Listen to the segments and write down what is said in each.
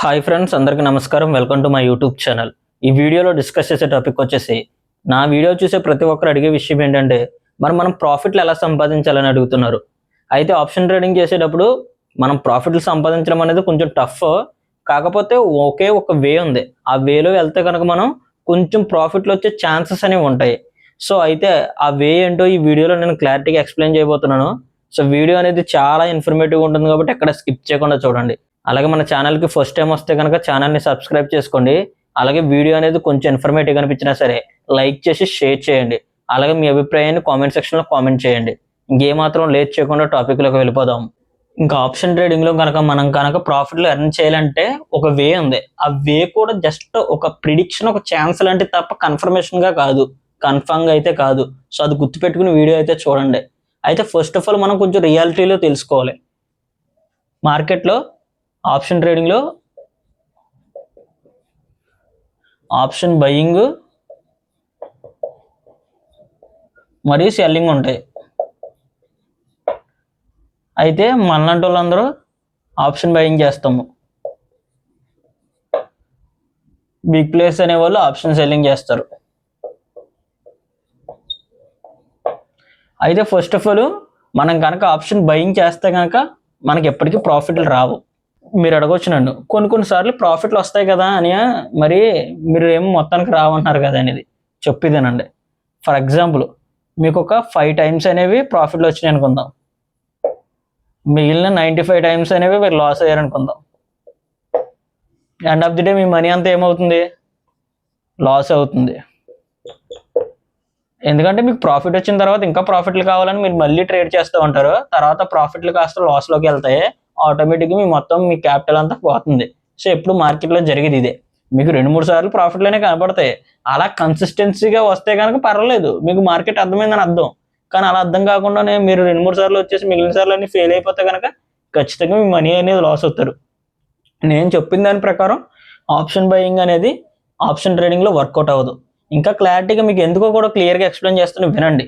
Hi friends అందరికీ నమస్కారం. Welcome to my YouTube channel ఈ వీడియోలో డిస్కస్ చేసే టాపిక్ వచ్చేసి నా వీడియో చూసే ప్రతి ఒక్కరు అడిగే విషయం ఏంటంటే మరి మనం ప్రాఫిట్లు ఎలా సంపాదించాలని అడుగుతున్నారు. అయితే ఆప్షన్ ట్రేడింగ్ చేసేటప్పుడు మనం ప్రాఫిట్లు సంపాదించడం అనేది కొంచెం టఫ్ కాకపోతే ఒకే ఒక వే ఉంది. ఆ వేలో వెళ్తే కనుక మనం కొంచెం ప్రాఫిట్లు వచ్చే ఛాన్సెస్ అనేవి ఉంటాయి. సో అయితే ఆ వే ఏంటో ఈ వీడియోలో నేను క్లారిటీగా ఎక్స్ప్లెయిన్ చేయబోతున్నాను. సో వీడియో అనేది చాలా ఇన్ఫర్మేటివ్ ఉంటుంది కాబట్టి ఎక్కడ స్కిప్ చేయకుండా చూడండి. అలాగే మన ఛానల్కి ఫస్ట్ టైం వస్తే కనుక ఛానల్ని సబ్స్క్రైబ్ చేసుకోండి. అలాగే వీడియో అనేది కొంచెం ఇన్ఫర్మేటివ్ అనిపించినా సరే లైక్ చేసి షేర్ చేయండి. అలాగే మీ అభిప్రాయాన్ని కామెంట్ సెక్షన్లో కామెంట్ చేయండి. ఇంకేమాత్రం లేట్ చేయకుండా టాపిక్లోకి వెళ్ళిపోదాం. ఇంకా ఆప్షన్ ట్రేడింగ్లో కనుక మనం కనుక ప్రాఫిట్లు ఎర్న్ చేయాలంటే ఒక వే ఉంది. ఆ వే కూడా జస్ట్ ఒక ప్రిడిక్షన్ ఒక ఛాన్స్ లాంటి తప్ప కన్ఫర్మేషన్గా కాదు. కన్ఫర్మ్గా అయితే కాదు. సో అది గుర్తుపెట్టుకుని వీడియో అయితే చూడండి. అయితే ఫస్ట్ ఆఫ్ ఆల్ మనం కొంచెం రియాలిటీలో తెలుసుకోవాలి. మార్కెట్లో ఆప్షన్ ట్రేడింగ్లో ఆప్షన్ బయ్యింగ్ మరియు సెల్లింగ్ ఉంటాయి. అయితే మనలాంటి వాళ్ళందరూ ఆప్షన్ బయింగ్ చేస్తాము. బిగ్ ప్లేస్ అనే వాళ్ళు ఆప్షన్ సెల్లింగ్ చేస్తారు. అయితే ఫస్ట్ ఆఫ్ ఆల్ మనం కనుక ఆప్షన్ బయింగ్ చేస్తే కనుక మనకి ఎప్పటికీ ప్రాఫిట్లు రావు. మీరు అడగొచ్చు నన్ను. కొన్ని కొన్నిసార్లు ప్రాఫిట్లు వస్తాయి కదా అని మరి మీరు ఏం మొత్తానికి రావంటున్నారు కదా అనేది చెప్పిదేనండి ఫర్ ఎగ్జాంపుల్ మీకు ఒక ఫైవ్ టైమ్స్ అనేవి ప్రాఫిట్లు వచ్చినాయి అనుకుందాం. మిగిలిన నైంటీ ఫైవ్ టైమ్స్ అనేవి మీరు లాస్ అయ్యారు అనుకుందాం ఎండ్ ఆఫ్ ది డే మీ మనీ అంతా ఏమవుతుంది? లాస్ అవుతుంది. ఎందుకంటే మీకు ప్రాఫిట్ వచ్చిన తర్వాత ఇంకా ప్రాఫిట్లు కావాలని మీరు మళ్ళీ ట్రేడ్ చేస్తూ ఉంటారు. తర్వాత ప్రాఫిట్లు కాస్త లాస్లోకి వెళ్తాయి. ఆటోమేటిక్గా మీ మొత్తం మీ క్యాపిటల్ అంతా పోతుంది. సో ఎప్పుడు మార్కెట్లో జరిగేది ఇదే. మీకు రెండు మూడు సార్లు ప్రాఫిట్లోనే కనపడతాయి. అలా కన్సిస్టెన్సీగా వస్తే కనుక పర్వాలేదు. మీకు మార్కెట్ అర్థమైందని అర్థం. కానీ అలా అర్థం కాకుండానే మీరు రెండు మూడు సార్లు వచ్చేసి మిగిలిన సార్లు అన్ని ఫెయిల్ అయిపోతే కనుక ఖచ్చితంగా మీ మనీ అనేది లాస్ అవుతారు. నేను చెప్పిన దాని ప్రకారం ఆప్షన్ బయింగ్ అనేది ఆప్షన్ ట్రేడింగ్లో వర్కౌట్ అవ్వదు. ఇంకా క్లారిటీగా మీకు ఎందుకో కూడా క్లియర్గా ఎక్స్ప్లెయిన్ చేస్తాను వినండి.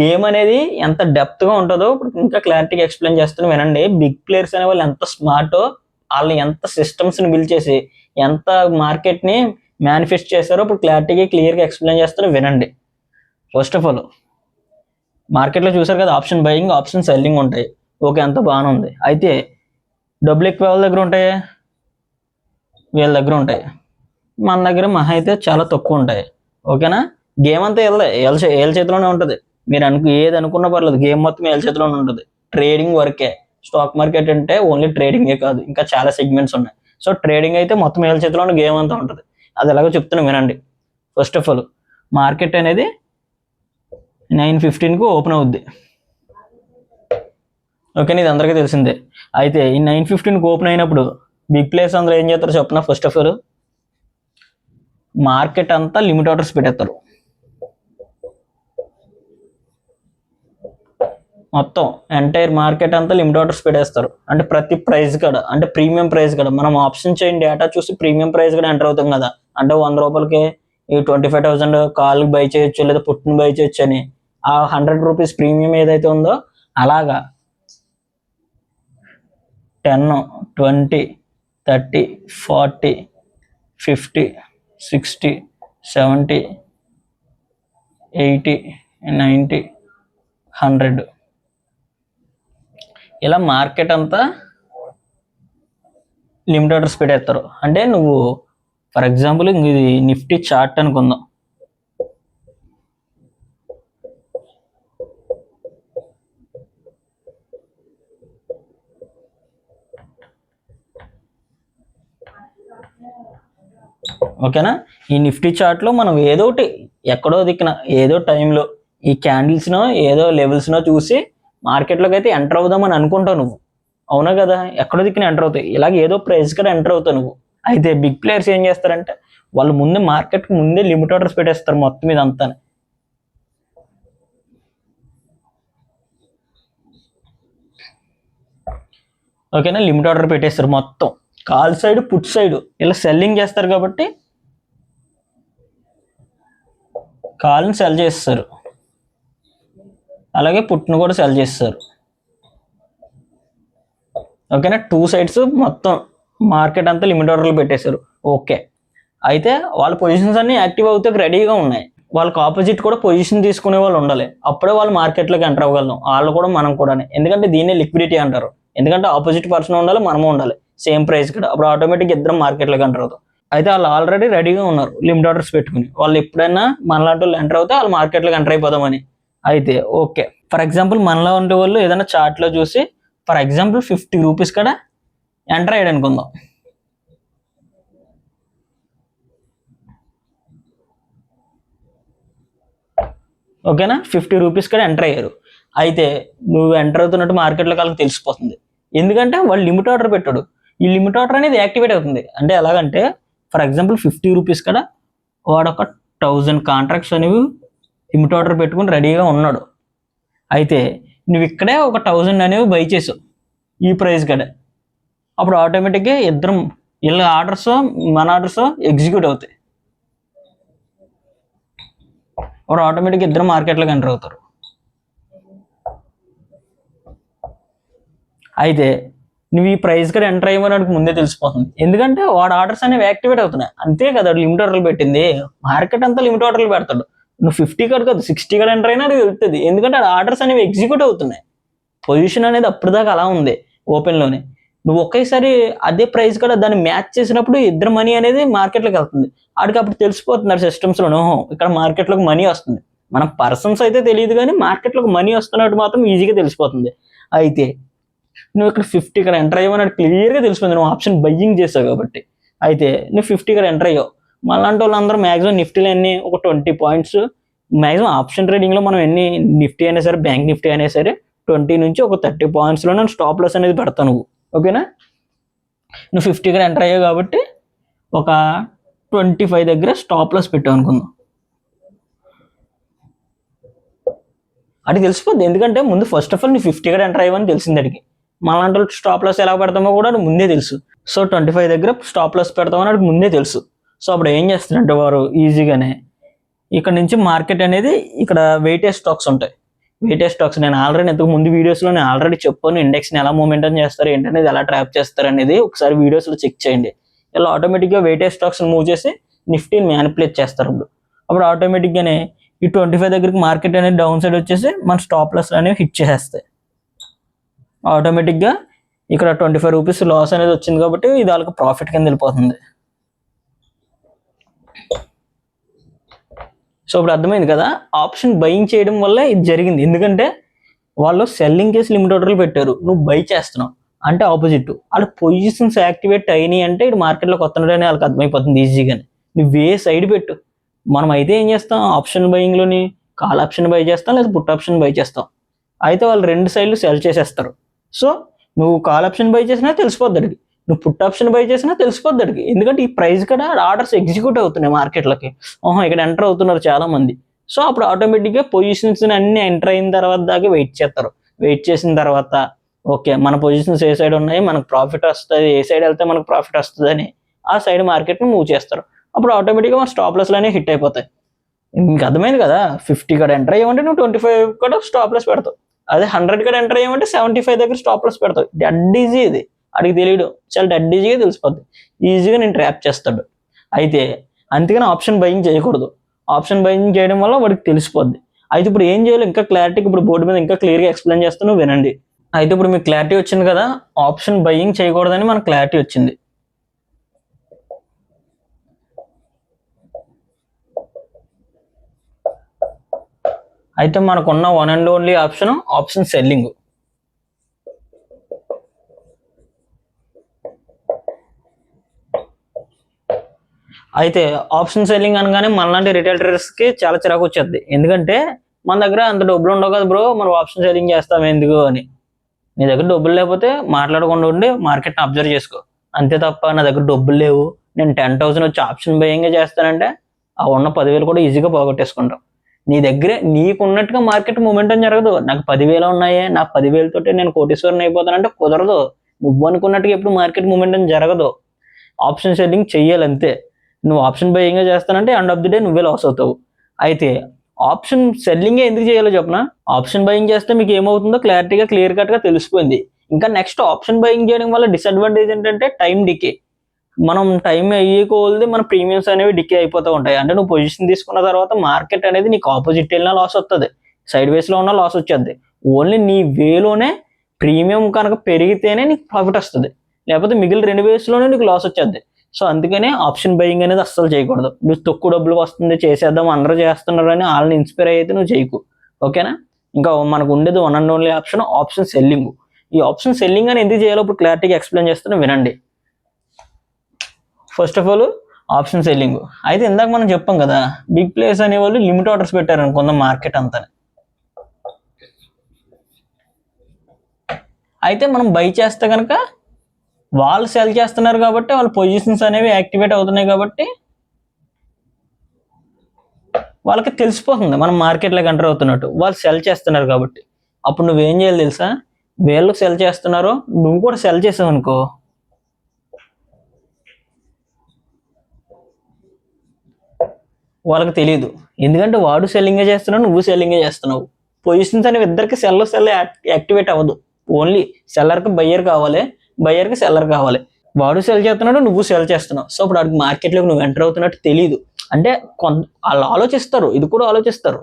గేమ్ అనేది ఎంత డెప్త్గా ఉంటుందో ఇప్పుడు ఇంకా క్లారిటీగా ఎక్స్ప్లెయిన్ చేస్తాను వినండి. బిగ్ ప్లేయర్స్ అనే వాళ్ళు ఎంత స్మార్టో వాళ్ళు ఎంత సిస్టమ్స్ని బిల్డ్ చేసి ఎంత మార్కెట్ని మేనిఫెస్ట్ చేశారో ఇప్పుడు క్లారిటీగా క్లియర్గా ఎక్స్ప్లెయిన్ చేస్తాను వినండి. ఫస్ట్ ఆఫ్ ఆల్ మార్కెట్లో చూసారు కదా ఆప్షన్ బయింగ్ ఆప్షన్ సెల్లింగ్ ఉంటాయి. ఓకే అంత బాగానే ఉంది. అయితే డబ్బులు ఎక్కువ వాళ్ళ దగ్గర ఉంటాయి? వీళ్ళ దగ్గర ఉంటాయి. మన దగ్గర మహా అయితే చాలా తక్కువ ఉంటాయి. ఓకేనా? గేమ్ అంతా వెళ్ళే వీళ్ళ చేతిలోనే ఉంటుంది. మీరు అను ఏది అనుకున్న పర్లేదు. గేమ్ మొత్తం వీళ్ళ చేతిలోనే ఉంటుంది. ట్రేడింగ్ వరకే స్టాక్ మార్కెట్ అంటే ఓన్లీ ట్రేడింగే కాదు. ఇంకా చాలా సెగ్మెంట్స్ ఉన్నాయి. సో ట్రేడింగ్ అయితే మొత్తం వీళ్ళ చేతిలోనే గేమ్ అంతా ఉంటుంది. అది ఎలాగో చెప్తున్నా వినండి. ఫస్ట్ ఆఫ్ ఆల్ మార్కెట్ అనేది నైన్ ఫిఫ్టీన్కి ఓపెన్ అవుద్ది. ఓకే ఇది అందరికీ తెలిసిందే. అయితే ఈ నైన్ ఫిఫ్టీన్కి ఓపెన్ అయినప్పుడు బిగ్ ప్లేస్ అందరూ ఏం చేస్తారు చెప్పిన? ఫస్ట్ ఆఫ్ ఆల్ మార్కెట్ అంతా లిమిట్ ఆర్డర్స్ పెట్టేస్తారు. మొత్తం ఎంటైర్ మార్కెట్ అంతా లిమిట్ ఆర్డర్స్ పెట్టేస్తారు. అంటే ప్రతి ప్రైస్ కూడా అంటే ప్రీమియం ప్రైస్ కూడా. మనం ఆప్షన్ చైన్ డేటా చూసి ప్రీమియం ప్రైస్ కూడా ఎంటర్ అవుతాం కదా. అంటే వంద రూపాయలకి ఈ ట్వంటీ ఫైవ్ థౌసండ్ కాల్కి బై చేయొచ్చు లేదా పుట్టిన బై చేయొచ్చు అని. ఆ హండ్రెడ్ రూపీస్ ప్రీమియం ఏదైతే ఉందో అలాగా ten twenty thirty forty fifty sixty seventy eighty ninety hundred ఇలా మార్కెట్ అంతా లిమిటెడ్ స్పీడ్ పెట్టేస్తారు అంటే నువ్వు ఫర్ ఎగ్జాంపుల్ ఇది నిఫ్టీ చార్ట్ అనుకుందాం. ఓకేనా? ఈ నిఫ్టీ చార్ట్లో మనం ఏదో ఒకటి ఎక్కడో దిక్కున ఏదో టైంలో ఈ క్యాండిల్స్నో ఏదో లెవెల్స్నో చూసి మార్కెట్లోకి అయితే ఎంటర్ అవుదామని అనుకుంటావు నువ్వు. అవునా కదా? ఎక్కడో దిక్కున ఎంటర్ అవుతాయి. ఇలాగ ఏదో ప్రైస్ కూడా ఎంటర్ అవుతావు నువ్వు. అయితే బిగ్ ప్లేయర్స్ ఏం చేస్తారంటే వాళ్ళు ముందే మార్కెట్కి ముందే లిమిట్ ఆర్డర్స్ పెట్టేస్తారు మొత్తం మీద అంతా. ఓకేనా? లిమిట్ ఆర్డర్ పెట్టేస్తారు మొత్తం. Call side put side. ఇలా సెల్లింగ్ చేస్తారు కాబట్టి కాల్ని సెల్ చేస్తారు. అలాగే పుట్టును కూడా సెల్ చేస్తారు. ఓకేనా? టూ సైడ్స్ మొత్తం మార్కెట్ అంతా లిమిట్ ఆర్డర్లు పెట్టేశారు. ఓకే అయితే వాళ్ళ పొజిషన్స్ అన్ని యాక్టివ్ అవుతే రెడీగా ఉన్నాయి. వాళ్ళకి ఆపోజిట్ కూడా పొజిషన్ తీసుకునే వాళ్ళు ఉండాలి. అప్పుడే వాళ్ళు మార్కెట్లోకి ఎంటర్ అవ్వగలం వాళ్ళు కూడా మనం కూడా ఎందుకంటే దీన్నే లిక్విడిటీ అంటారు. ఎందుకంటే ఆపోజిట్ పర్సన్ ఉండాలి మనము ఉండాలి. సేమ్ ప్రైస్ కూడా. అప్పుడు ఆటోమేటిక్ ఇద్దరం మార్కెట్లోకి ఎంటర్ అవుతాం. అయితే వాళ్ళు ఆల్రెడీ రెడీగా ఉన్నారు. లిమిట్ ఆర్డర్స్ పెట్టుకుని. వాళ్ళు ఎప్పుడైనా మనలాంటి వాళ్ళు ఎంటర్ అవుతే వాళ్ళు మార్కెట్లోకి ఎంటర్ అయిపోదామని. అయితే ఓకే. ఫర్ ఎగ్జాంపుల్ మనలో ఉండే వాళ్ళు ఏదైనా చార్ట్లో చూసి ఫర్ ఎగ్జాంపుల్ ఫిఫ్టీ రూపీస్ కూడా ఎంటర్ అయ్యాడు అనుకుందాం. ఓకేనా? ఫిఫ్టీ రూపీస్ కూడా ఎంటర్ అయ్యారు. అయితే నువ్వు ఎంటర్ అవుతున్నట్టు మార్కెట్లో వాళ్ళకి తెలిసిపోతుంది. ఎందుకంటే వాళ్ళు లిమిట్ ఆర్డర్ పెట్టాడు. ఈ లిమిట్ ఆర్డర్ అనేది యాక్టివేట్ అవుతుంది. అంటే ఎలాగంటే ఫర్ ఎగ్జాంపుల్ ఫిఫ్టీ రూపీస్ కూడా వాడు ఒక థౌజండ్ కాంట్రాక్ట్స్ అనేవి లిమిట్ ఆర్డర్ పెట్టుకుని రెడీగా ఉన్నాడు. అయితే నువ్వు ఇక్కడే ఒక థౌజండ్ అనేవి బై చేసావు ఈ ప్రైస్ కడే. అప్పుడు ఆటోమేటిక్గా ఇద్దరం వీళ్ళ ఆర్డర్స్ మన ఆర్డర్స్ ఎగ్జిక్యూట్ అవుతాయి. అప్పుడు ఆటోమేటిక్గా ఇద్దరు మార్కెట్లోకి ఎంటర్ అవుతారు. అయితే నువ్వు ఈ ప్రైస్ కూడా ఎంటర్ అయ్యమని ముందే తెలిసిపోతుంది. ఎందుకంటే వాడు ఆర్డర్స్ అనేవి యాక్టివేట్ అవుతున్నాయి. అంతే కదా లిమిట్ ఆర్డర్లు పెట్టింది. మార్కెట్ అంతా లిమిట్ ఆర్డర్లు పెడతాడు. నువ్వు ఫిఫ్టీ కాదు కాదు సిక్స్టీ కార్డ్ ఎంటర్ అయినా అది వెళ్తుంది. ఎందుకంటే ఆర్డర్స్ అనేవి ఎగ్జిక్యూట్ అవుతున్నాయి. పొజిషన్ అనేది అప్పటిదాకా అలా ఉంది ఓపెన్లోనే నువ్వు ఒకేసారి అదే ప్రైస్ కూడా దాన్ని మ్యాచ్ చేసినప్పుడు ఇద్దరు మనీ అనేది మార్కెట్లోకి వెళ్తుంది. ఆడికి అప్పుడు తెలిసిపోతున్నారు సిస్టమ్స్లో ఇక్కడ మార్కెట్లోకి మనీ వస్తుంది. మన పర్సన్స్ అయితే తెలియదు కానీ మార్కెట్లోకి మనీ వస్తున్నట్టు మాత్రం ఈజీగా తెలిసిపోతుంది. అయితే నువ్వు ఇక్కడ ఫిఫ్టీ ఇక్కడ ఎంటర్ అయ్యమని క్లియర్గా తెలిసిపోయింది. నువ్వు ఆప్షన్ బయ్యింగ్ చేసావు కాబట్టి. అయితే నువ్వు ఫిఫ్టీ ఇక్కడ ఎంటర్ అయ్యావు. మళ్ళంటి వాళ్ళందరూ మ్యాక్సిమం నిఫ్టీలో ఎన్ని ఒక ట్వంటీ పాయింట్స్ మ్యాక్సిమం ఆప్షన్ ట్రేడింగ్లో మనం ఎన్ని నిఫ్టీ అయినా సరే బ్యాంక్ నిఫ్టీ అయినా సరే ట్వంటీ నుంచి ఒక థర్టీ పాయింట్స్లో నేను స్టాప్ లాస్ అనేది పెడతాను. నువ్వు ఓకేనా? నువ్వు ఫిఫ్టీ ఎంటర్ అయ్యావు కాబట్టి ఒక ట్వంటీ ఫైవ్ దగ్గర స్టాప్ లాస్ పెట్టావు అనుకుందాం. అది తెలిసిపోద్ది. ఎందుకంటే ముందు ఫస్ట్ ఆఫ్ ఆల్ నువ్వు ఫిఫ్టీ కూడా ఎంటర్ అయ్యావని తెలిసింది అడిగి మళ్ళీ స్టాప్ లాస్ ఎలా పెడతామో కూడా ముందే తెలుసు. సో ట్వంటీ ఫైవ్ దగ్గర స్టాప్ లాస్ పెడతామని అడిగి ముందే తెలుసు. సో అప్పుడు ఏం చేస్తారంటే వారు ఈజీగానే ఇక్కడ నుంచి మార్కెట్ అనేది ఇక్కడ వెయిటేజ్ స్టాక్స్ ఉంటాయి. వెయిటేజ్ స్టాక్స్ నేను ఆల్రెడీ ఇంతకు ముందు వీడియోస్లో నేను ఆల్రెడీ చెప్పాను ఇండెక్స్ని ఎలా మూమెంటం చేస్తారు ఏంటనేది ఎలా ట్రాప్ చేస్తారు అనేది ఒకసారి వీడియోస్లో చెక్ చేయండి. ఇలా ఆటోమేటిక్గా వెయిటేజ్ స్టాక్స్ మూవ్ చేసి నిఫ్టీని మ్యానిపులేట్ చేస్తారు అప్పుడు. అప్పుడు ఆటోమేటిక్గానే ఈ ట్వంటీ ఫైవ్ దగ్గరికి మార్కెట్ అనేది డౌన్ సైడ్ వచ్చేసి మన స్టాప్ లాస్ అనేవి హిట్ చేసేస్తాయి. ఆటోమేటిక్గా ఇక్కడ ట్వంటీ ఫైవ్ రూపీస్ లాస్ అనేది వచ్చింది కాబట్టి ఇది వాళ్ళకి ప్రాఫిట్ కింద వెళ్ళిపోతుంది. సో ఇప్పుడు అర్థమైంది కదా? ఆప్షన్ బయింగ్ చేయడం వల్ల ఇది జరిగింది. ఎందుకంటే వాళ్ళు సెల్లింగ్ కేసు లిమిట్ ఆర్డర్లు పెట్టారు. నువ్వు బై చేస్తున్నావు. అంటే ఆపోజిట్ వాళ్ళ పొజిషన్స్ యాక్టివేట్ అయినాయి అంటే ఇటు మార్కెట్లోకి వస్తున్నాడని వాళ్ళకి అర్థమైపోతుంది ఈజీగానే నువ్వు ఏ సైడ్ పెట్టు. మనం అయితే ఏం చేస్తాం? ఆప్షన్ బయింగ్లోని కాల్ ఆప్షన్ బై చేస్తాం లేదా పుట్ ఆప్షన్ బై చేస్తాం. అయితే వాళ్ళు రెండు సైడ్లు సెల్ చేసేస్తారు. సో నువ్వు కాల్ ఆప్షన్ బై చేసినా తెలిసిపోద్ది అడిగి. నువ్వు పుట్ ఆప్షన్ బై చేసినా తెలిసిపోద్ది అడిగి. ఎందుకంటే ఈ ప్రైస్ కూడా ఆర్డర్స్ ఎగ్జిక్యూట్ అవుతున్నాయి మార్కెట్లకి ఓహో ఇక్కడ ఎంటర్ అవుతున్నారు చాలా మంది సో అప్పుడు ఆటోమేటిక్గా పొజిషన్స్ అన్ని ఎంటర్ అయిన తర్వాత దాకా వెయిట్ చేస్తారు. వెయిట్ చేసిన తర్వాత ఓకే మన పొజిషన్స్ ఏ సైడ్ ఉన్నాయి మనకు ప్రాఫిట్ వస్తుంది. ఏ సైడ్ వెళ్తే మనకు ప్రాఫిట్ వస్తుంది ఆ సైడ్ మార్కెట్ని మూవ్ చేస్తారు. అప్పుడు ఆటోమేటిక్గా మన స్టాప్ లాస్లు అనేవి హిట్ అయిపోతాయి. ఇంకా అర్థమైంది కదా? ఫిఫ్టీ కూడా ఎంటర్ అయ్యామంటే నువ్వు ట్వంటీ ఫైవ్ కూడా స్టాప్ లాస్ పెడతావు. అదే హండ్రెడ్ కూడా ఎంటర్ అయ్యామంటే సెవెంటీ ఫైవ్ దగ్గర స్టాప్ లాస్ పెడతావు. డెడ్ ఈజీ ఇది. అడిగి తెలియడు. చాలా డెడ్ ఈజీగా తెలిసిపోద్ది ఈజీగా నేను ట్రాప్ చేస్తాడు. అయితే అందుకని ఆప్షన్ బయింగ్ చేయకూడదు. ఆప్షన్ బయింగ్ చేయడం వల్ల వాడికి తెలిసిపోద్ది. అయితే ఇప్పుడు ఏం చేయాలి ఇంకా క్లారిటీకి ఇప్పుడు బోర్డు మీద ఇంకా క్లియర్గా ఎక్స్ప్లెయిన్ చేస్తాను వినండి. అయితే ఇప్పుడు మీకు క్లారిటీ వచ్చింది కదా ఆప్షన్ బయింగ్ చేయకూడదని మనకు క్లారిటీ వచ్చింది. అయితే మనకున్న one and only option option selling అయితే ఆప్షన్ సెల్లింగ్ అనగానే మనలాంటి రిటైల్ ట్రేడర్స్కి చాలా చిరాకు వచ్చేది. ఎందుకంటే మన దగ్గర అంత డబ్బులు ఉండవు కదా బ్రో మనం ఆప్షన్ సెల్లింగ్ చేస్తాం ఎందుకు అని. నీ దగ్గర డబ్బులు లేకపోతే మాట్లాడకుండా ఉండి మార్కెట్ని అబ్జర్వ్ చేసుకో. అంతే తప్ప నా దగ్గర డబ్బులు లేవు. నేను టెన్ థౌసండ్ వచ్చి ఆప్షన్ భయంగా చేస్తానంటే ఆ ఉన్న పదివేలు కూడా ఈజీగా పోగొట్టేసుకుంటాం. నీ దగ్గరే నీకు ఉన్నట్టుగా మార్కెట్ మూమెంటం జరగదు. నాకు పదివేలు ఉన్నాయే నా పదివేలతోటి నేను కోటీశ్వరం అయిపోతానంటే కుదరదు. నువ్వు అనుకున్నట్టుగా ఎప్పుడు మార్కెట్ మూమెంటం జరగదు. ఆప్షన్ సెల్లింగ్ చెయ్యాలి అంతే నువ్వు ఆప్షన్ బయింగ్ చేస్తానంటే ఎండ్ ఆఫ్ ది డే నువ్వే లాస్ అవుతావు. అయితే ఆప్షన్ సెల్లింగే ఎందుకు చేయాలో చెప్పనా? ఆప్షన్ బయింగ్ చేస్తే మీకు ఏమవుతుందో క్లారిటీగా క్లియర్ కట్గా తెలిసిపోయింది. ఇంకా నెక్స్ట్ ఆప్షన్ బయింగ్ చేయడం వల్ల డిసడ్వాంటేజ్ ఏంటంటే టైం డికే మనం టైం అయ్యేకోల్ది మన ప్రీమియమ్స్ అనేవి డికే అయిపోతూ ఉంటాయి. అంటే నువ్వు పొజిషన్ తీసుకున్న తర్వాత మార్కెట్ అనేది నీకు ఆపోజిట్ వెళ్ళినా లాస్ వస్తుంది సైడ్ వేస్లో ఉన్న లాస్ వచ్చేది. ఓన్లీ నీ వేలోనే ప్రీమియం కనుక పెరిగితేనే నీకు ప్రాఫిట్ వస్తుంది. లేకపోతే మిగిలిన రెండు వేస్లోనే నీకు లాస్ వచ్చేది. సో అందుకనే ఆప్షన్ బయింగ్ అనేది అస్సలు చేయకూడదు. నువ్వు తక్కువ డబ్బులు వస్తుంది చేసేద్దాం అందరూ చేస్తున్నారు అని వాళ్ళని ఇన్స్పైర్ అయితే నువ్వు చేయకు. ఓకేనా? ఇంకా మనకు ఉండేది one and only option option selling ఈ ఆప్షన్ సెల్లింగ్ అని ఎందుకు చేయాలో ఇప్పుడు క్లారిటీగా ఎక్స్ప్లెయిన్ చేస్తున్నా వినండి. First of all option selling అయితే ఇందాక మనం చెప్పాం కదా బిగ్ ప్లేస్ అనే వాళ్ళు లిమిట్ ఆర్డర్స్ పెట్టారు అనుకుందాం మార్కెట్ అంతా అయితే మనం బై చేస్తే కనుక వాళ్ళు సెల్ చేస్తున్నారు కాబట్టి వాళ్ళ పొజిషన్స్ అనేవి యాక్టివేట్ అవుతున్నాయి కాబట్టి వాళ్ళకి తెలిసిపోతుంది. మనం మార్కెట్లోకి ఎంటర్ అవుతున్నట్టు. వాళ్ళు సెల్ చేస్తున్నారు కాబట్టి. అప్పుడు నువ్వేం చేయాలి తెలుసా? వీళ్ళు సెల్ చేస్తున్నారో నువ్వు కూడా సెల్ చేసావు అనుకో. వాళ్ళకి తెలియదు ఎందుకంటే వాడు సెల్లింగే చేస్తున్నావు నువ్వు సెల్లింగే చేస్తున్నావు. పొజిషన్స్ అనేవి ఇద్దరికి సెల్ సెల్ యాక్టివేట్ అవ్వదు. ఓన్లీ సెల్లర్కి బయ్యర్ కావాలి. బయ్యర్కి సెల్లర్ కావాలి. వాడు సెల్ చేస్తున్నాడు నువ్వు సెల్ చేస్తున్నావు. సో ఇప్పుడు వాడికి మార్కెట్లోకి నువ్వు ఎంటర్ అవుతున్నట్టు తెలియదు అంటే కొంత వాళ్ళు ఆలోచిస్తారు ఇది కూడా ఆలోచిస్తారు.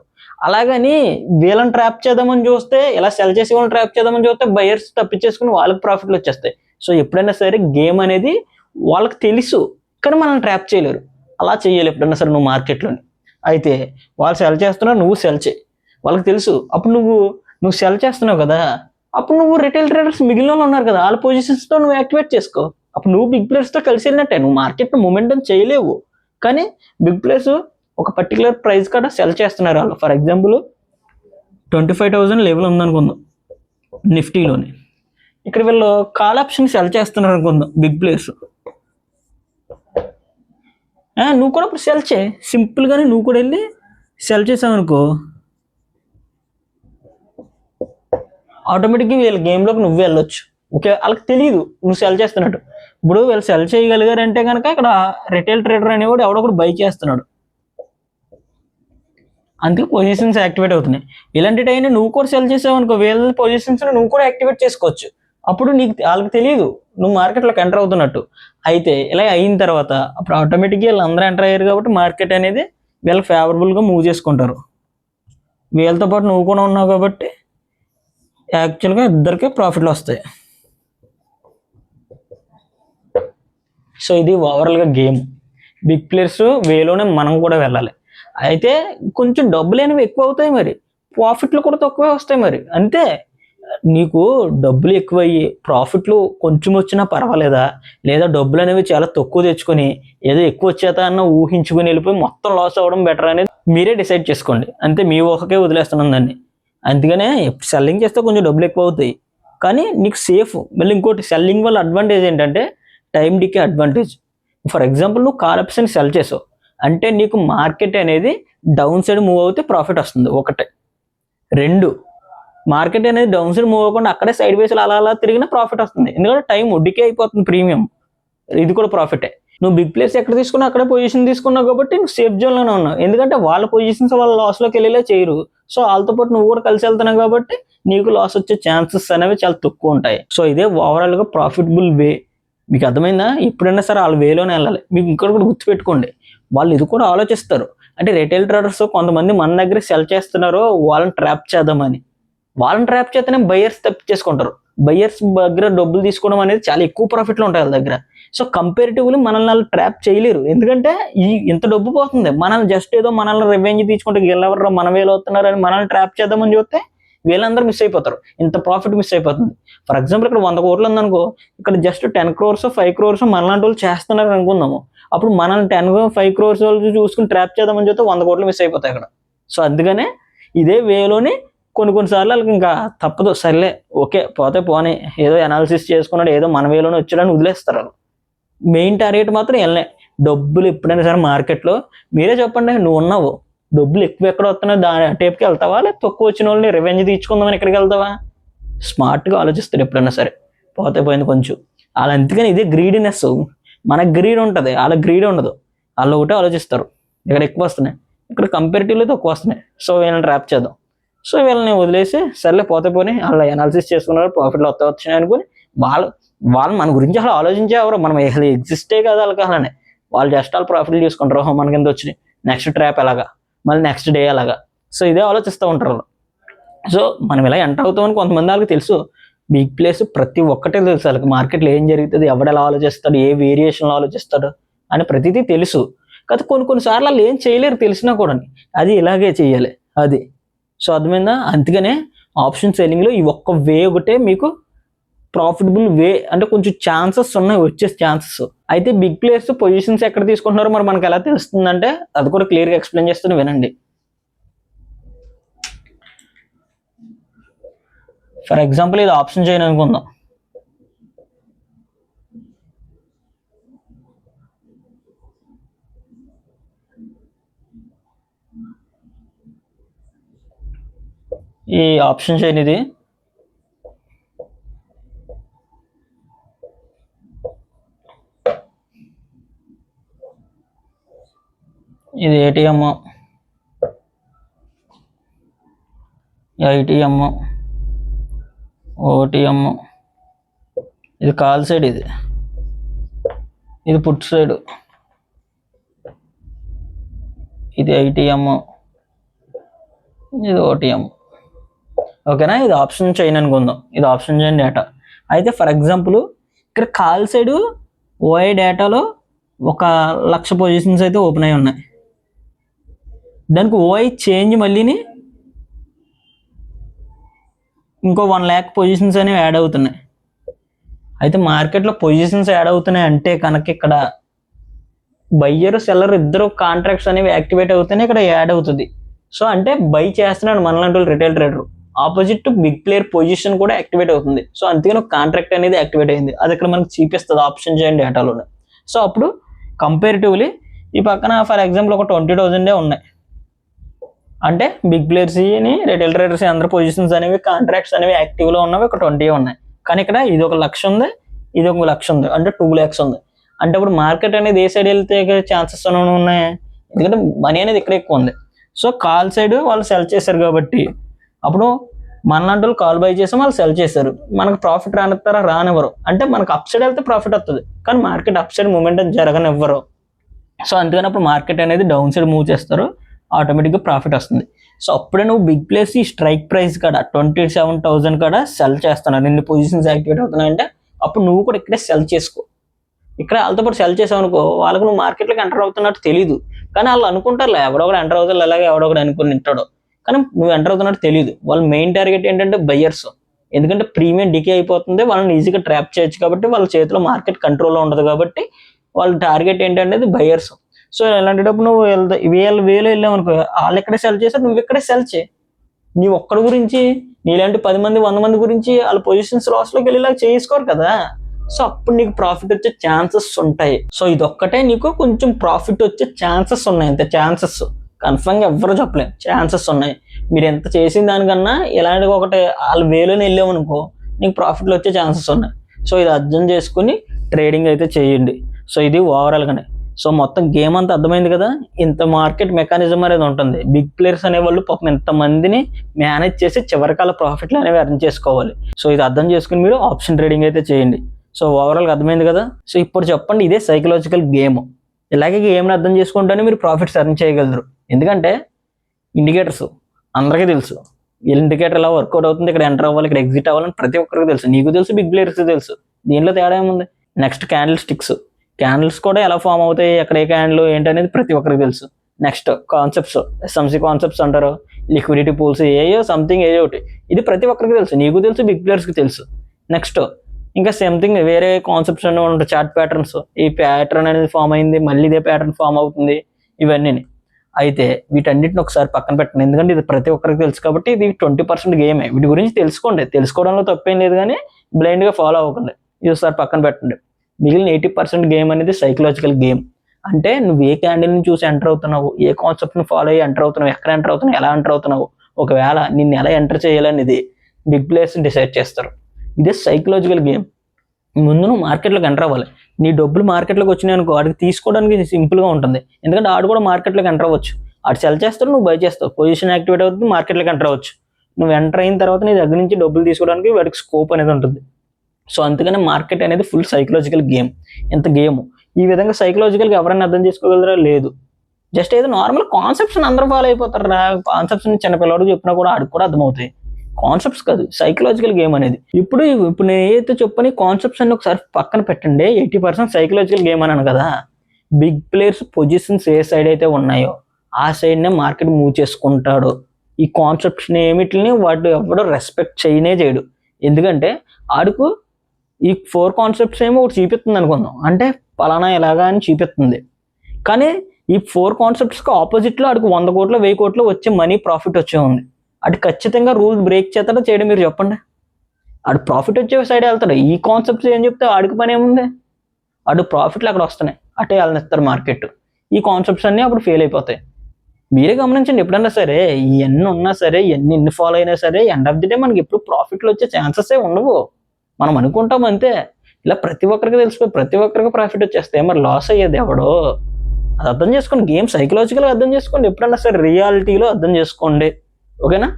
అలాగని వీళ్ళని ట్రాప్ చేద్దామని చూస్తే ఇలా సెల్ చేసి వాళ్ళని ట్రాప్ చేద్దామని చూస్తే బయర్స్ తప్పించేసుకుని వాళ్ళకి ప్రాఫిట్లు వచ్చేస్తాయి. సో ఎప్పుడైనా సరే గేమ్ అనేది వాళ్ళకి తెలుసు కానీ మనల్ని ట్రాప్ చేయలేరు. అలా చేయాలి ఎప్పుడైనా సరే నువ్వు మార్కెట్లోని. అయితే వాళ్ళు సెల్ చేస్తున్నావు నువ్వు సెల్ చేయి. వాళ్ళకి తెలుసు అప్పుడు నువ్వు నువ్వు సెల్ చేస్తున్నావు కదా అప్పుడు నువ్వు రిటైల్ ట్రేడర్స్ మిగిలిన వాళ్ళు ఉన్నారు కదా వాళ్ళ పొజిషన్స్తో నువ్వు యాక్టివేట్ చేసుకో. అప్పుడు నువ్వు బిగ్ ప్లేయర్స్తో కలిసి వెళ్ళినట్టే నువ్వు మార్కెట్ను మూమెంటం చేయలేవు. కానీ బిగ్ ప్లేయర్స్ ఒక పర్టికులర్ ప్రైస్ కాడ సెల్ చేస్తున్నారు వాళ్ళు. For example twenty five thousand level ఉందనుకుందాం నిఫ్టీలోని. ఇక్కడ వీళ్ళు కాల్ ఆప్షన్ సెల్ చేస్తున్నారు అనుకుందాం బిగ్ ప్లేయర్స్ నువ్వు కూడా ఇప్పుడు సెల్ చేయి. సింపుల్గానే నువ్వు కూడా వెళ్ళి సెల్ చేసావు అనుకో ఆటోమేటిక్గా వీళ్ళ గేమ్లోకి నువ్వు వెళ్ళొచ్చు. ఓకే వాళ్ళకి తెలియదు నువ్వు సెల్ చేస్తున్నట్టు. ఇప్పుడు వీళ్ళు సెల్ చేయగలిగారంటే కనుక ఇక్కడ రిటైల్ ట్రేడర్ అనేవాడు ఎవడో ఒకడు బై చేస్తున్నాడు. అందుకే పొజిషన్స్ యాక్టివేట్ అవుతున్నాయి. ఇలాంటి టైం నువ్వు కూడా సెల్ చేసావు అనుకో వీళ్ళ పొజిషన్స్ నువ్వు కూడా యాక్టివేట్ చేసుకోవచ్చు. అప్పుడు నీకు వాళ్ళకి తెలియదు నువ్వు మార్కెట్లోకి ఎంటర్ అవుతున్నట్టు. అయితే ఇలా అయిన తర్వాత అప్పుడు ఆటోమేటిక్గా వీళ్ళు అందరూ ఎంటర్ అయ్యారు కాబట్టి మార్కెట్ అనేది వీళ్ళకి ఫేవరబుల్గా మూవ్ చేసుకుంటారు. వీళ్ళతో పాటు నువ్వు కూడా ఉన్నావు కాబట్టి యాక్చువల్గా ఇద్దరికే ప్రాఫిట్లు వస్తాయి. సో ఇది ఓవరాల్గా గేమ్. బిగ్ ప్లేయర్స్ వేలోనే మనం కూడా వెళ్ళాలి. అయితే కొంచెం డబ్బులు అనేవి ఎక్కువ అవుతాయి మరి. ప్రాఫిట్లు కూడా తక్కువే వస్తాయి మరి. అంతే. నీకు డబ్బులు ఎక్కువయ్యి ప్రాఫిట్లు కొంచెం వచ్చినా పర్వాలేదా? లేదా డబ్బులు అనేవి చాలా తక్కువ తెచ్చుకొని ఏదో ఎక్కువ వచ్చేదా అన్న ఊహించుకొని వెళ్ళిపోయి మొత్తం లాస్ అవ్వడం బెటర్ అనేది మీరే డిసైడ్ చేసుకోండి. అంతే మీ ఊహకే వదిలేస్తున్నాను దాన్ని. అందుకనే సెల్లింగ్ చేస్తే కొంచెం డబ్బులు ఎక్కువ అవుతాయి. కానీ నీకు సేఫ్ మళ్ళీ ఇంకోటి సెల్లింగ్ వల్ల అడ్వాంటేజ్ ఏంటంటే time decay advantage for example నువ్వు కాల్ ఆప్షన్ సెల్ చేసావు. అంటే నీకు మార్కెట్ అనేది డౌన్ సైడ్ మూవ్ అవుతే ప్రాఫిట్ వస్తుంది. ఒకటే. రెండు మార్కెట్ అనేది డౌన్ సైడ్ మూవ్ అవ్వకుండా అక్కడే సైడ్ వేసులు అలా అలా తిరిగినా ప్రాఫిట్ వస్తుంది. ఎందుకంటే టైం డికే అయిపోతుంది ప్రీమియం ఇది కూడా ప్రాఫిటే నువ్వు బిగ్ ప్లేస్ ఎక్కడ తీసుకున్నా అక్కడే పొజిషన్ తీసుకున్నావు కాబట్టి నువ్వు సేఫ్ జోన్లోనే ఉన్నావు. ఎందుకంటే వాళ్ళ పొజిషన్స్ వాళ్ళ లాస్లోకి వెళ్ళేలా చేయరు. సో వాళ్ళతో పాటు నువ్వు కూడా కలిసి వెళ్తున్నావు కాబట్టి నీకు లాస్ వచ్చే ఛాన్సెస్ అనేవి చాలా తక్కువ ఉంటాయి. సో ఇదే ఓవరాల్గా ప్రాఫిటబుల్ వే మీకు అర్థమైందా? ఎప్పుడైనా సరే వాళ్ళ వేలోనే వెళ్ళాలి. మీకు ఇంకోటి కూడా గుర్తుపెట్టుకోండి. వాళ్ళు ఇది కూడా ఆలోచిస్తారు. అంటే రిటైల్ ట్రేడర్స్ కొంతమంది మన దగ్గర సెల్ చేస్తున్నారో వాళ్ళని ట్రాప్ చేద్దామని. వాళ్ళని ట్రాప్ చేస్తేనే బయర్స్ తప్పించేసుకుంటారు. బయర్స్ దగ్గర డబ్బులు తీసుకోవడం అనేది చాలా ఎక్కువ ప్రాఫిట్లు ఉంటాయి వాళ్ళ దగ్గర. సో కంపేరిటివ్లీ మనల్ని వాళ్ళు ట్రాప్ చేయలేరు. ఎందుకంటే ఈ ఇంత డబ్బు పోతుంది. మనల్ని జస్ట్ ఏదో మనల్ని రెవెన్యూ తీసుకుంటే వీళ్ళెవరు మన వేలు అవుతున్నారు అని మనల్ని ట్రాప్ చేద్దామని చూస్తే వీళ్ళందరూ మిస్ అయిపోతారు. ఇంత ప్రాఫిట్ మిస్ అయిపోతుంది. ఫర్ ఎగ్జాంపుల్ ఇక్కడ వంద కోట్లు ఉందనుకో ఇక్కడ just ten crores five crores మనలాంటి వాళ్ళు చేస్తున్నారు అనుకుందాము. అప్పుడు మనల్ని టెన్ ఫైవ్ క్రోర్స్ వాళ్ళు చూసుకుని ట్రాప్ చేద్దామని చూస్తే వంద కోట్లు మిస్ అయిపోతాయి అక్కడ. సో అందుకనే ఇదే వేలోనే కొన్ని కొన్నిసార్లు వాళ్ళకి ఇంకా తప్పదు. సర్లే ఓకే పోతే పోనీ. ఏదో అనాలిసిస్ చేసుకున్నాడు ఏదో మన వేలోనే వచ్చాడని వదిలేస్తారు వాళ్ళు. మెయిన్ టార్గెట్ మాత్రం వెళ్ళే డబ్బులు ఎప్పుడైనా సరే మార్కెట్లో మీరే చెప్పండి నువ్వు ఉన్నావు. డబ్బులు ఎక్కువ ఎక్కడ వస్తున్నాయి? దాని టేప్కి వెళ్తావా? లేదా తక్కువ వచ్చిన వాళ్ళని రివెంజ్ తీర్చుకుందామని ఎక్కడికి వెళ్తావా? స్మార్ట్గా ఆలోచిస్తాడు ఎప్పుడైనా సరే. పోతే పోయింది కొంచెం. వాళ్ళు అందుకని ఇదే గ్రీడినెస్ మనకు గ్రీడ్ ఉంటుంది వాళ్ళ గ్రీడ్ ఉండదు. వాళ్ళు ఒకటే ఆలోచిస్తారు. ఇక్కడ ఎక్కువ వస్తున్నాయి. ఇక్కడ కంపారిటివ్లీ తక్కువ వస్తున్నాయి. సో వీళ్ళని ట్రాప్ చేద్దాం. సో వీళ్ళని వదిలేసి సర్లే పోతే పోనీ వాళ్ళు అనాలిసిస్ చేసుకున్నారు ప్రాఫిట్లు వస్తా వచ్చినాయి అనుకుని వాళ్ళు వాళ్ళు మన గురించి అసలు ఆలోచించేవారు. మనం అసలు ఎగ్జిస్టే కదా వాళ్ళకి అలానే వాళ్ళు జస్ట్ వాళ్ళు ప్రాఫిట్లు చూసుకుంటారు "ఓహో, మనకి ఎంత వచ్చినాయి. నెక్స్ట్ ట్రాప్ ఎలాగా? మళ్ళీ నెక్స్ట్ డే ఎలాగా? సో ఇదే ఆలోచిస్తూ ఉంటారు వాళ్ళు. సో మనం ఇలా ఎంటర్ అవుతామని కొంతమంది వాళ్ళకి తెలుసు. బిగ్ ప్లేస్ ప్రతి ఒక్కటే తెలుసు వాళ్ళకి. మార్కెట్లో ఏం జరుగుతుంది? ఎవడెలా ఆలోచిస్తాడు? ఏ వేరియేషన్లో ఆలోచిస్తాడు? అని ప్రతిదీ తెలుసు. కాదు కొన్ని కొన్నిసార్లు వాళ్ళు ఏం చేయలేరు తెలిసినా కూడా. అది ఇలాగే చేయాలి. అది. సో అర్థమైందా? అందుకనే ఆప్షన్ సెల్లింగ్లో ఈ ఒక్క వే ఒకటే మీకు ప్రాఫిటబుల్ వే అంటే కొంచెం ఛాన్సెస్ ఉన్నాయి వచ్చే ఛాన్సెస్ అయితే బిగ్ ప్లేయర్స్ పొజిషన్స్ ఎక్కడ తీసుకుంటున్నారో మరి మనకు ఎలా తెలుస్తుందంటే అది కూడా క్లియర్గా ఎక్స్ప్లెయిన్ చేస్తాను వినండి. ఫర్ ఎగ్జాంపుల్ ఇది ఆప్షన్ చేయను అనుకుందాం. ఈ ఆప్షన్ చేయనిది ఇది ఇది ఏటీఎం ఐటీఎం ఓటీఎం ఇది కాల్ సైడ్ ఇది. ఇది పుట్ సైడ్. ఇది ఐటీఎం ఇది ఓటీఎం ఓకేనా? ఇది ఆప్షన్ చైన్ అనుకుందాం. ఇది ఆప్షన్ చైన్ డేటా. అయితే ఫర్ ఎగ్జాంపుల్ ఇక్కడ కాల్ సైడ్ ఓఐ డేటాలో ఒక లక్ష పొజిషన్స్ అయితే ఓపెన్ అయి ఉన్నాయి. దానికి ఓఐ చేంజ్ మళ్ళీని ఇంకో వన్ ల్యాక్ పొజిషన్స్ అనేవి యాడ్ అవుతున్నాయి. అయితే మార్కెట్లో పొజిషన్స్ యాడ్ అవుతున్నాయి అంటే కనుక ఇక్కడ బయ్యర్ సెల్లర్ ఇద్దరు కాంట్రాక్ట్స్ అనేవి యాక్టివేట్ అవుతేనే ఇక్కడ యాడ్ అవుతుంది. సో అంటే బై చేస్తున్నాడు మనలాంటి వాళ్ళు retail trader opposite big player position కూడా యాక్టివేట్ అవుతుంది. సో అందుకని ఒక కాంట్రాక్ట్ అనేది యాక్టివేట్ అయింది. అది ఇక్కడ మనకు చూపిస్తుంది ఆప్షన్ చేయండి డేటాలోనే సో అప్పుడు కంపేరిటివ్లీ ఈ పక్కన ఫర్ ఎగ్జాంపుల్ ఒక ట్వంటీ థౌజండే ఉన్నాయి. అంటే బిగ్ ప్లేయర్స్ని రిటైల్ ట్రేడర్స్ అందరు పొజిషన్స్ అనేవి కాంట్రాక్ట్స్ అనేవి యాక్టివ్లో ఉన్నవి ఒక ట్వంటీ ఉన్నాయి. కానీ ఇక్కడ ఇది ఒక లక్ష ఉంది ఇది ఒక లక్ష ఉంది అంటే టూ ల్యాక్స్ ఉంది. అంటే ఇప్పుడు మార్కెట్ అనేది ఏ సైడ్ వెళ్తే ఛాన్సెస్ ఉన్నాయి. ఎందుకంటే మనీ అనేది ఇక్కడ ఎక్కువ ఉంది. సో కాల్ సైడ్ వాళ్ళు సెల్ చేశారు కాబట్టి అప్పుడు మనలాంటి వాళ్ళు కాల్ బై చేసాం వాళ్ళు సెల్ చేశారు. మనకు ప్రాఫిట్ రానిస్తారా రానివ్వరు. అంటే మనకు అప్ సైడ్ వెళ్తే ప్రాఫిట్ వస్తుంది కానీ మార్కెట్ అప్ సైడ్ మూమెంట్ జరగనివ్వరు. సో అందుకని అప్పుడు మార్కెట్ అనేది డౌన్ సైడ్ మూవ్ చేస్తారు. ఆటోమేటిక్గా ప్రాఫిట్ వస్తుంది. సో అప్పుడే నువ్వు బిగ్ ప్లేస్ ఈ స్ట్రైక్ ప్రైస్ కాడ ట్వంటీ సెవెన్ థౌసండ్ కాడ సెల్ చేస్తున్నారు రెండు పొజిషన్స్ యాక్టివేట్ అవుతున్నాయంటే అప్పుడు నువ్వు కూడా ఇక్కడే సెల్ చేసుకో. ఇక్కడ వాళ్ళతో పాటు సెల్ చేసావు అనుకో వాళ్ళకు నువ్వు మార్కెట్లోకి ఎంటర్ అవుతున్నట్టు తెలియదు కానీ వాళ్ళు అనుకుంటారు ఎవడో ఎవడొకడు ఎంటర్ అవుతారు అలాగే ఒకటి అనుకుని ఉంటాడు. కానీ నువ్వు ఎంటర్ అవుతున్నట్టు తెలియదు వాళ్ళ మెయిన్ టార్గెట్ ఏంటంటే బయ్యర్స్ ఎందుకంటే ప్రీమియం డికే అయిపోతుంది వాళ్ళని ఈజీగా ట్రాప్ చేయొచ్చు కాబట్టి వాళ్ళ చేతిలో మార్కెట్ కంట్రోల్లో ఉండదు కాబట్టి వాళ్ళ టార్గెట్ ఏంటంటే బయ్యర్స్ సో ఇలాంటిటప్పుడు నువ్వు వెళ్తా వేల వేలు వెళ్ళావు అనుకో వాళ్ళు ఎక్కడే సెల్ చేస్తారు నువ్వు ఇక్కడే సెల్ చేయి. నీ ఒక్కడి గురించి నీలాంటి పది మంది వంద మంది గురించి వాళ్ళ పొజిషన్స్ లాస్లోకి వెళ్ళేలా చేసుకోరు కదా. సో అప్పుడు నీకు ప్రాఫిట్ వచ్చే ఛాన్సెస్ ఉంటాయి. సో ఇది ఒక్కటే నీకు కొంచెం ప్రాఫిట్ వచ్చే ఛాన్సెస్ ఉన్నాయి. అంతే ఛాన్సెస్ కన్ఫర్మ్గా ఎవ్వరూ చెప్పలేము ఛాన్సెస్ ఉన్నాయి. మీరు ఎంత చేసిన దానికన్నా ఇలాంటి ఒకటి. వాళ్ళు వేలోనే వెళ్ళామనుకో నీకు ప్రాఫిట్లు వచ్చే ఛాన్సెస్ ఉన్నాయి. సో ఇది అర్థం చేసుకుని ట్రేడింగ్ అయితే చేయండి. సో ఇది ఓవరాల్గానే సో మొత్తం గేమ్ అంతా అర్థమైంది కదా? ఇంత మార్కెట్ మెకానిజం అనేది ఉంటుంది. బిగ్ ప్లేయర్స్ అనేవాళ్ళు పాపం ఇంతమందిని మేనేజ్ చేసి చివరికాల ప్రాఫిట్లు అనేవి అర్థం చేసుకోవాలి. సో ఇది అర్థం చేసుకుని మీరు ఆప్షన్ ట్రేడింగ్ అయితే చేయండి. సో ఓవరాల్గా అర్థమైంది కదా? సో ఇప్పుడు చెప్పండి ఇదే సైకలాజికల్ గేమ్. ఇలాగే గేమ్ని అర్థం చేసుకుంటేనే మీరు ప్రాఫిట్స్ అర్న్ చేయగలరు. ఎందుకంటే ఇండికేటర్స్ అందరికీ తెలుసు. ఇండికేటర్ ఎలా వర్కౌట్ అవుతుంది ఇక్కడ ఎంటర్ అవ్వాలి ఇక్కడ ఎగ్జిట్ అవ్వాలని ప్రతి ఒక్కరికి తెలుసు. నీకు తెలుసు బిగ్ ప్లేయర్స్ తెలుసు. దీనిలో తేడా ఏముంది? నెక్స్ట్ క్యాండిల్ స్టిక్స్ క్యాండిల్స్ కూడా ఎలా ఫామ్ అవుతాయి ఎక్కడ ఏ క్యాండిల్ ఏంటనేది ప్రతి ఒక్కరికి తెలుసు. నెక్స్ట్ కాన్సెప్ట్స్ ఎస్ఎంసి కాన్సెప్ట్స్ అంటారు. లిక్విడిటీ పూల్స్ ఏయో సంథింగ్ ఏదో ఒకటి ఇది ప్రతి ఒక్కరికి తెలుసు. నీకు తెలుసు బిగ్ ప్లేయర్స్కి తెలుసు. నెక్స్ట్ ఇంకా సంథింగ్ వేరే కాన్సెప్ట్స్ అనేవి ఉంటాయి. చార్ట్ ప్యాటర్న్స్ ఈ ప్యాటర్న్ అనేది ఫామ్ అయింది మళ్ళీ ఇదే ప్యాటర్న్ ఫామ్ అవుతుంది. ఇవన్నీ అయితే వీటన్నిటిని ఒకసారి పక్కన పెట్టండి. ఎందుకంటే ఇది ప్రతి ఒక్కరికి తెలుసు కాబట్టి ఇది ట్వంటీ పర్సెంట్ గేమే వీటి గురించి తెలుసుకోండి. తెలుసుకోవడంలో తప్పేం లేదు కానీ బ్లైండ్గా ఫాలో అవ్వకండి. ఇది ఒకసారి పక్కన పెట్టండి. మిగిలిన ఎయిటీ పర్సెంట్ గేమ్ అనేది సైకలాజికల్ గేమ్. అంటే నువ్వు ఏ క్యాండిల్ని చూసి ఎంటర్ అవుతున్నావు ఏ కాన్సెప్ట్ని ఫాలో అయ్యి ఎంటర్ అవుతున్నావు ఎక్కడ ఎంటర్ అవుతున్నావు ఎలా ఎంటర్ అవుతున్నావు ఒకవేళ నిన్ను ఎలా ఎంటర్ చేయాలనేది బిగ్ ప్లేయర్స్ డిసైడ్ చేస్తారు. ఇదే సైకలాజికల్ గేమ్. ముందు నువ్వు మార్కెట్లోకి ఎంటర్ అవ్వాలి. నీ డబ్బులు మార్కెట్లోకి వచ్చినాయి అనుకో వాడికి తీసుకోవడానికి సింపుల్గా ఉంటుంది. ఎందుకంటే ఆడు కూడా మార్కెట్లోకి ఎంటర్ అవ్వచ్చు. ఆడు సెల్ చేస్తాడు నువ్వు బై చేస్తావు. పొజిషన్ యాక్టివేట్ అవుతుంది మార్కెట్లోకి ఎంటర్ అవ్వచ్చు. నువ్వు ఎంటర్ అయిన తర్వాత నీ దగ్గర నుంచి డబ్బులు తీసుకోవడానికి వాడికి స్కోప్ అనేది ఉంటుంది. సో అందుకని మార్కెట్ అనేది ఫుల్ సైకలాజికల్ గేమ్. ఇంత గేమ్? ఈ విధంగా సైకలాజికల్గా ఎవరైనా అర్థం చేసుకోగలరా? లేదు. జస్ట్ ఏదో నార్మల్ కాన్సెప్ట్స్ అందరూ ఫాలో అయిపోతారు రా కాన్సెప్ట్స్ చిన్నపిల్లవాడు చెప్పినా కూడా ఆడికి కూడా అర్థమవుతాయి. కాన్సెప్ట్స్ కాదు సైకలాజికల్ గేమ్ అనేది. ఇప్పుడు ఇప్పుడు నేను ఏదైతే చెప్పని కాన్సెప్ట్స్ అన్ని ఒకసారి పక్కన పెట్టండి. ఎయిటీ పర్సెంట్ సైకలాజికల్ గేమ్ అన్నాను కదా. బిగ్ ప్లేయర్స్ పొజిషన్స్ ఏ సైడ్ అయితే ఉన్నాయో ఆ సైడ్నే మార్కెట్ మూవ్ చేసుకుంటాడు. ఈ కాన్సెప్ట్స్ని ఏమిటిని వాడు ఎవడో రెస్పెక్ట్ చేయనే చేయడు. ఎందుకంటే ఆడుకు ఈ ఫోర్ కాన్సెప్ట్స్ ఏమో ఒకటి చూపిస్తుంది అనుకుందాం. అంటే పలానా ఎలాగా అని చూపిస్తుంది. కానీ ఈ ఫోర్ కాన్సెప్ట్స్కి ఆపోజిట్లో అడికి వంద కోట్లు వెయ్యి కోట్లు వచ్చే మనీ ప్రాఫిట్ వచ్చే ఉంది. అటు ఖచ్చితంగా రూల్ బ్రేక్ చేస్తాడో చేయడం మీరు చెప్పండి. అటు ప్రాఫిట్ వచ్చే సైడ్ వెళ్తాడు? ఈ కాన్సెప్ట్స్ ఏం చెప్తే ఆడికి పని ఏముంది? అటు ప్రాఫిట్లు అక్కడ వస్తున్నాయి. అటే వెళ్ళనిస్తారు మార్కెట్ ఈ కాన్సెప్ట్స్ అన్నీ అప్పుడు ఫెయిల్ అయిపోతాయి. మీరే గమనించండి ఎప్పుడన్నా సరే ఎన్ని ఉన్నా సరే ఎన్ని ఎన్ని ఫాలో అయినా సరే ఎండ్ ఆఫ్ ది డే మనకి ఎప్పుడు ప్రాఫిట్లు వచ్చే ఛాన్సెస్ ఉండవు. మనం అనుకుంటాం అంతే. ఇలా ప్రతి ఒక్కరికి తెలిసిపోయి ప్రతి ఒక్కరికి ప్రాఫిట్ వచ్చేస్తే మరి లాస్ అయ్యేది ఎవడో? అది అర్థం చేసుకోండి. గేమ్ సైకలాజికల్గా అర్థం చేసుకోండి. ఎప్పుడన్నా సరే రియాలిటీలో అర్థం చేసుకోండి. ఓకేనా?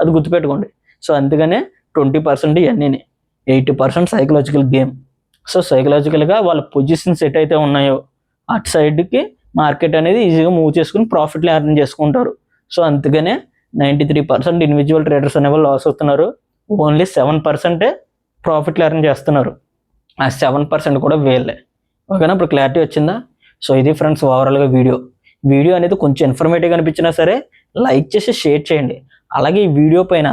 అది గుర్తుపెట్టుకోండి. సో అందుకనే ట్వంటీ పర్సెంట్ ఇవన్నీ eighty percent psychological game so సైకలాజికల్గా వాళ్ళ పొజిషన్స్ ఎటైతే ఉన్నాయో అటు సైడ్కి మార్కెట్ అనేది ఈజీగా మూవ్ చేసుకుని ప్రాఫిట్లు ఎర్న్ చేసుకుంటారు. సో అందుకనే ninety three percent individual traders అనేవాళ్ళు లాస్ అవుతున్నారు. ఓన్లీ సెవెన్ పర్సెంటే ప్రాఫిట్లు ఎర్న్ చేస్తున్నారు. ఆ సెవెన్ పర్సెంట్ కూడా వేలే ఓకేనా? ఇప్పుడు క్లారిటీ వచ్చిందా? సో ఇది ఫ్రెండ్స్ ఓవరాల్గా వీడియో. వీడియో అనేది కొంచెం ఇన్ఫర్మేటివ్గా అనిపించినా సరే లైక్ చేసి షేర్ చేయండి. అలాగే ఈ వీడియో పైన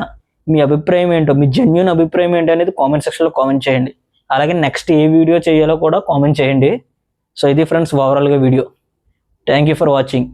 మీ అభిప్రాయం ఏంటో మీ జెన్యున్ అభిప్రాయం ఏంటో అనేది కామెంట్ సెక్షన్లో కామెంట్ చేయండి. అలాగే నెక్స్ట్ ఏ వీడియో చేయాలో కూడా కామెంట్ చేయండి. సో ఇది ఫ్రెండ్స్ ఓవరాల్గా video. Thank you for watching